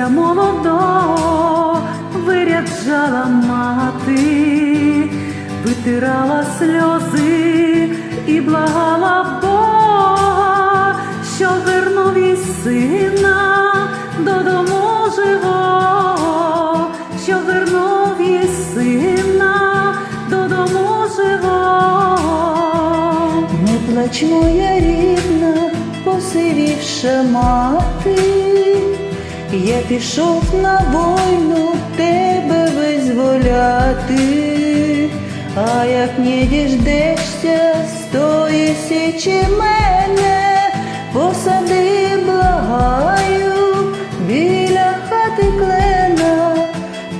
стрільця молодого виряджала мати, витирала сльози і благала Бога, що вернув їй сина додому живого, що вернув їй сина додому живого. Не плач, моя рідна, посивівша мати, я пішов на війну тебе визволяти, а як не діждешся, стої січі мене, посади, благаю, біля хати клена,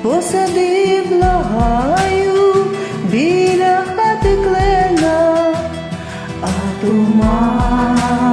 посади, благаю, біля хати клена. А туман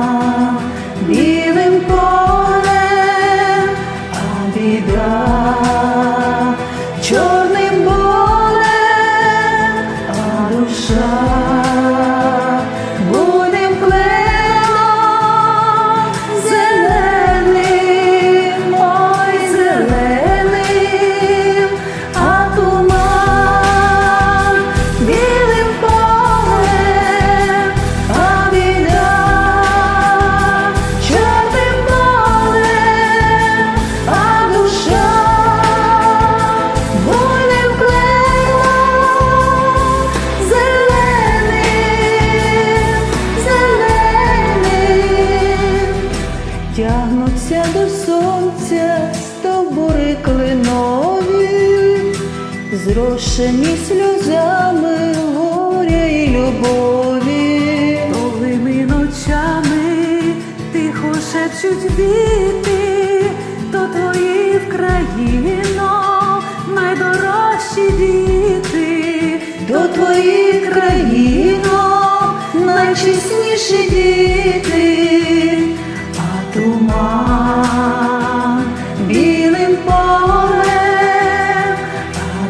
Тягнуться до сонця стовбури кленові, зрошені сльозами горя і любові. Довгими ночами тихо шепчуть діти, то твої в країно найдорожчі діти, До твоїх країно найчесніші діти,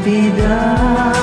tidak